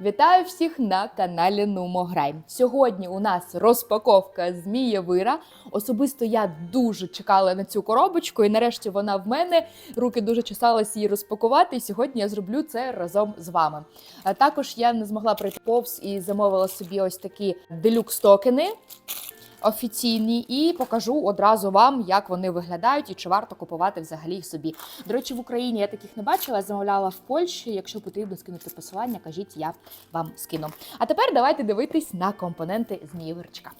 Вітаю всіх на каналі Нумограй. Сьогодні у нас розпаковка Змієвира. Особисто я дуже чекала на цю коробочку, і нарешті вона в мене. Руки дуже чесалися її розпакувати. І сьогодні я зроблю це разом з вами. А також я не змогла пройти повз і замовила собі ось такі делюкс токени. Офіційні і покажу одразу вам, як вони виглядають і чи варто купувати взагалі собі. До речі, в Україні я таких не бачила, замовляла в Польщі. Якщо потрібно скинути посилання, кажіть, я вам скину. А тепер давайте дивитись на компоненти змієвирчика.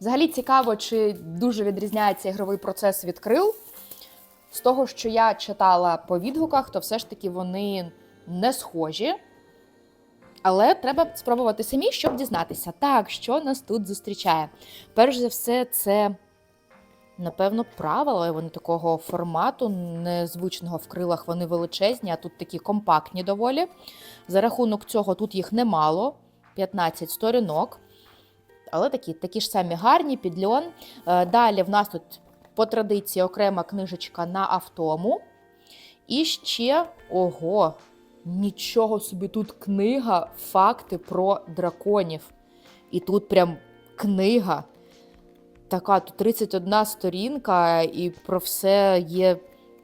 Взагалі цікаво, чи дуже відрізняється ігровий процес від крил. З того, що я читала по відгуках, то все ж таки вони не схожі. Але треба спробувати самі, щоб дізнатися. Так, що нас тут зустрічає? Перш за все, це, напевно, правила. Вони такого формату, незвичного в крилах, вони величезні, а тут такі компактні доволі. За рахунок цього тут їх немало 15 сторінок. Але такі, такі ж самі гарні, під льон. Е, Далі в нас тут по традиції окрема книжечка на автому. І ще ого, нічого собі тут книга, факти про драконів. І тут прям книга. Така, тут 31 сторінка, і про все є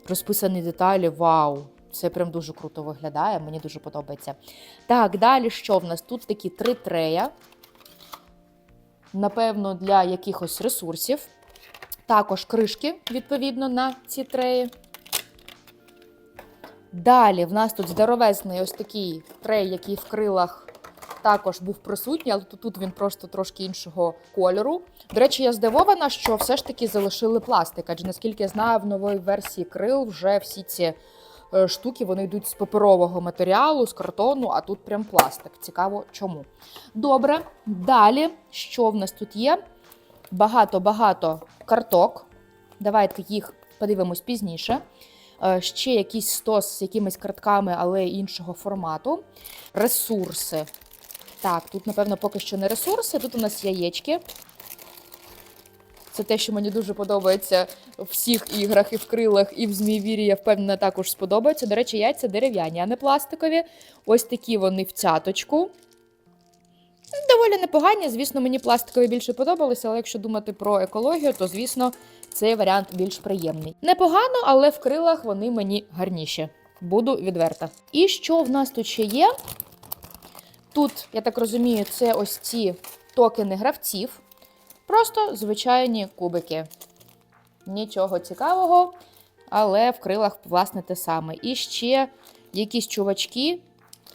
розписані деталі. Вау! Це прям дуже круто виглядає, мені дуже подобається. Так, далі що в нас? Тут такі три трея. Напевно, для якихось ресурсів. Також кришки, відповідно, на ці треї. Далі в нас тут здоровезний ось такий трей, який в крилах також був присутній, але тут, він просто трошки іншого кольору. До речі, я здивована, що все ж таки залишили пластик, адже наскільки я знаю, в новій версії крил вже всі ці е, штуки вони йдуть з паперового матеріалу, з картону, а тут прям пластик. Цікаво, чому. Добре, далі, що в нас тут є? Багато-багато карток. Давайте їх подивимось пізніше. Е, Ще якийсь стос з якимись картками, але іншого формату. Ресурси. Так, тут, напевно, поки що не ресурси. Тут у нас яєчки. Це те, що мені дуже подобається в всіх іграх і в крилах, і в Змієвірі, я впевнена, також сподобається. До речі, яйця дерев'яні, а не пластикові. Ось такі вони в цяточку. Доволі непогані. Звісно, мені пластикові більше подобалися, але якщо думати про екологію, то звісно цей варіант більш приємний. Непогано, але в крилах вони мені гарніші. Буду відверта. І що в нас тут ще є? Тут, я так розумію, це ось ці токени гравців. Просто звичайні кубики. Нічого цікавого, але в крилах, власне, те саме. І ще якісь чувачки,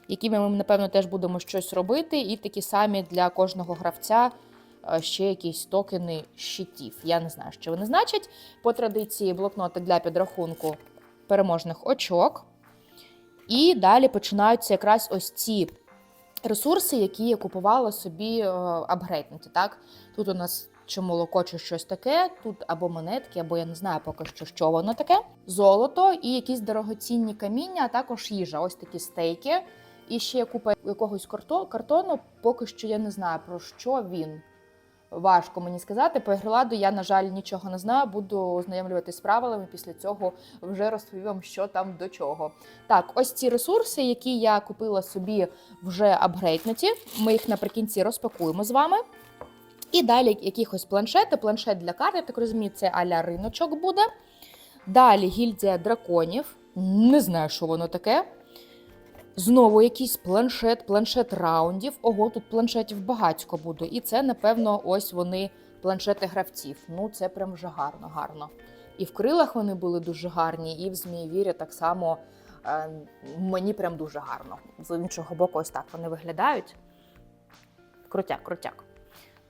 якими ми, напевно, теж будемо щось робити, і такі самі для кожного гравця ще якісь токени щитів. Я не знаю, що вони значать. По традиції блокноти для підрахунку переможних очок. І далі починаються якраз ось ці ресурси, які я купувала собі е, апгрейднуті. Так? Тут у нас чи молоко, чи щось таке, тут або монетки, або я не знаю поки що, що воно таке. Золото і якісь дорогоцінні каміння, а також їжа. Ось такі стейки. І ще купа якогось картону. Поки що я не знаю про що він. Важко мені сказати. По Ігроладу я, на жаль, нічого не знаю. Буду ознайомлюватись з правилами. Після цього вже розповім вам, що там до чого. Так, ось ці ресурси, які я купила собі вже апгрейднуті. Ми їх наприкінці розпакуємо з вами. І далі якихось планшети. Планшет для карт, я так розумію, це аля риночок буде. Далі гільдія драконів. Не знаю, що воно таке. Знову якийсь планшет, планшет раундів. Ого, тут планшетів багатько буде. І це, напевно, ось вони планшети гравців. Ну, це прям вже гарно, гарно. І в крилах вони були дуже гарні, і в Змієвірі так само е, мені прям дуже гарно. З іншого боку, ось так вони виглядають. Крутяк, крутяк.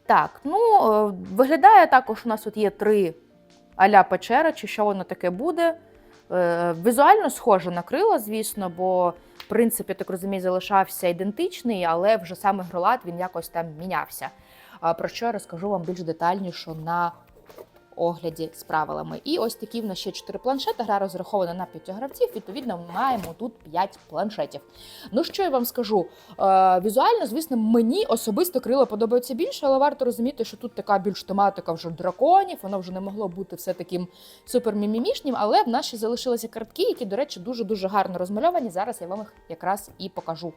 Так, ну е, виглядає також. У нас тут є три аля печера, чи що воно таке буде. Е, Візуально схоже на крила, звісно, бо принцип, так розумію, залишався ідентичний, але вже саме гролад він якось там мінявся. Про що я розкажу вам більш детальніше на огляді з правилами. І ось такі в нас ще 4 планшети. Гра розрахована на 5 гравців. Відповідно, ми маємо тут 5 планшетів. Ну що я вам скажу? Е, візуально, звісно, мені особисто крила подобаються більше, але варто розуміти, що тут така більш тематика вже драконів, воно вже не могло бути все таким супермімімішнім, але в нас ще залишилися картки, які, до речі, дуже-дуже гарно розмальовані. Зараз я вам їх якраз і покажу.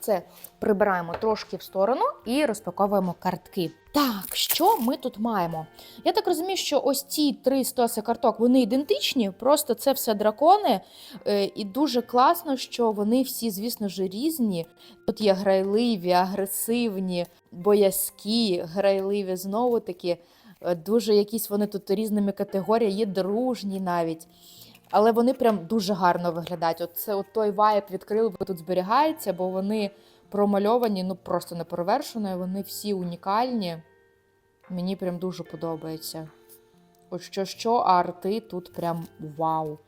Це прибираємо трошки в сторону і розпаковуємо картки. Так, що ми тут маємо? Я так розумію, що ось ці три стоси карток вони ідентичні, просто це все дракони. Е, І дуже класно, що вони всі, звісно ж, різні. Тут є грайливі, агресивні, боязкі, грайливі знову таки. Е, Дуже якісь вони тут різними категоріями, є дружні навіть. Але вони прям дуже гарно виглядають. От це от той вайб від бо тут зберігається, бо вони промальовані, ну просто неперевершено, вони всі унікальні. Мені прям дуже подобається. От що, що, а арти тут прям вау.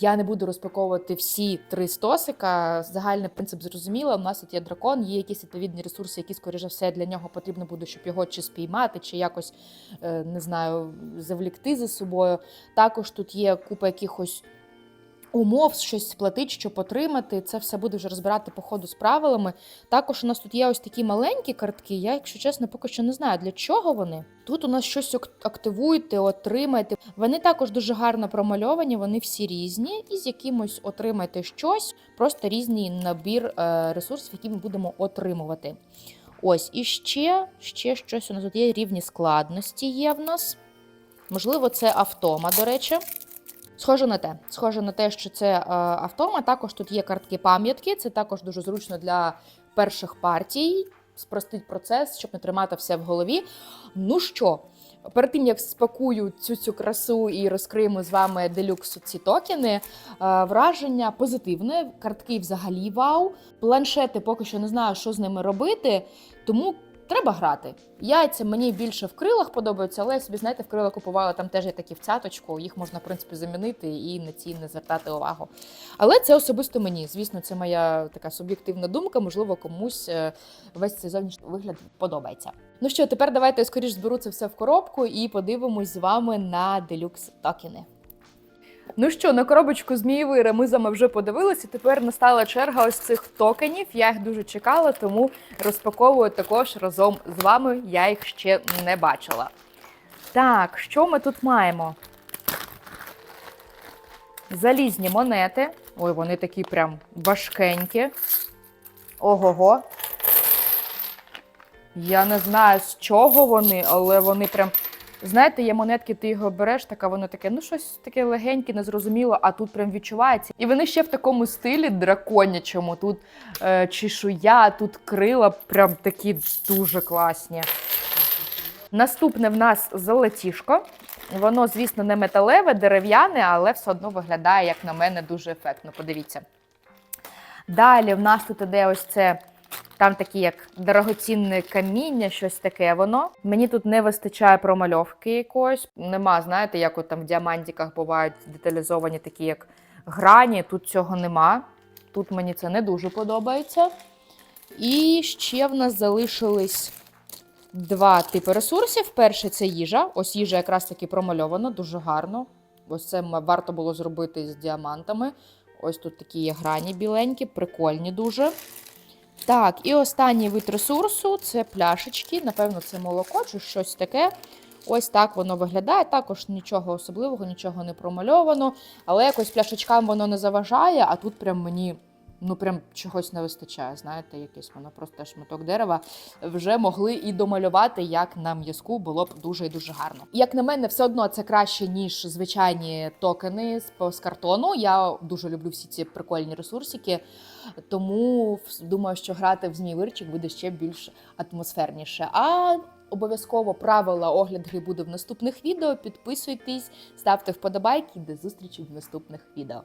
Я не буду розпаковувати всі три стосика. Загальний принцип зрозуміло. У нас тут є дракон, є якісь відповідні ресурси, які, скоріше все, для нього потрібно буде, щоб його чи спіймати, чи якось е, не знаю, завлікти за собою. Також тут є купа якихось умов, щось сплатити, щоб отримати. Це все буде вже розбирати по ходу з правилами. Також у нас тут є ось такі маленькі картки. Я, якщо чесно, поки що не знаю, для чого вони. Тут у нас щось ак- активуєте, отримаєте. Вони також дуже гарно промальовані, вони всі різні, і з якимось отримаєте щось, просто різний набір е, ресурсів, які ми будемо отримувати. Ось, і ще, ще щось у нас тут є рівні складності є в нас. Можливо, це автома, до речі. Схоже на те. Схоже на те, що це е, автома. Також тут є картки пам'ятки. Це також дуже зручно для перших партій. Спростить процес, щоб не тримати все в голові. Ну що, перед тим як спакую цю цю красу і розкриємо з вами делюкс ці токени, е, враження позитивне. Картки взагалі вау. Планшети поки що не знаю, що з ними робити, тому треба грати. Яйця мені більше в крилах подобаються, але я собі, знаєте, в крила купувала, там теж є такі в цяточку, їх можна, в принципі, замінити і на ці не звертати увагу. Але це особисто мені. Звісно, це моя така суб'єктивна думка. Можливо, комусь е, весь цей зовнішній вигляд подобається. Ну що, тепер давайте скоріш зберу це все в коробку і подивимось з вами на делюкс токени. Ну що, на коробочку Змієвира з вами вже подивилися. Тепер настала черга ось цих токенів. Я їх дуже чекала, тому розпаковую також разом з вами. Я їх ще не бачила. Так, що ми тут маємо? Залізні монети. Ой, вони такі прям важкенькі. Ого-го. Я не знаю, з чого вони, але вони прям. Знаєте, є монетки, ти його береш, така воно таке, ну щось таке легеньке, незрозуміло, а тут прям відчувається. І вони ще в такому стилі драконячому. Тут е, чешуя, тут крила, прям такі дуже класні. Наступне в нас золотішко. Воно, звісно, не металеве, дерев'яне, але все одно виглядає, як на мене, дуже ефектно. Подивіться. Далі в нас тут іде ось це. Там такі як дорогоцінне каміння, щось таке воно. Мені тут не вистачає промальовки якоїсь. Нема, знаєте, як от там в діамантиках бувають деталізовані такі як грані. Тут цього нема. Тут мені це не дуже подобається. І ще в нас залишились два типи ресурсів. Перший це їжа. Ось їжа якраз таки промальована, дуже гарно. Ось це варто було зробити з діамантами. Ось тут такі є грані біленькі, прикольні дуже. Так, і останній вид ресурсу це пляшечки. Напевно, це молоко чи щось таке. Ось так воно виглядає. Також нічого особливого, нічого не промальовано. Але якось пляшечкам воно не заважає, а тут прям мені ну прям чогось не вистачає. Знаєте, якесь воно просто шматок дерева. Вже могли і домалювати, як на м'язку було б дуже і дуже гарно. Як на мене, все одно це краще, ніж звичайні токени з, картону. Я дуже люблю всі ці прикольні ресурсики. Тому думаю, що грати в Змій-Вирчик буде ще більш атмосферніше. А обов'язково правила огляд гри буде в наступних відео. Підписуйтесь, ставте вподобайки. До зустрічі в наступних відео.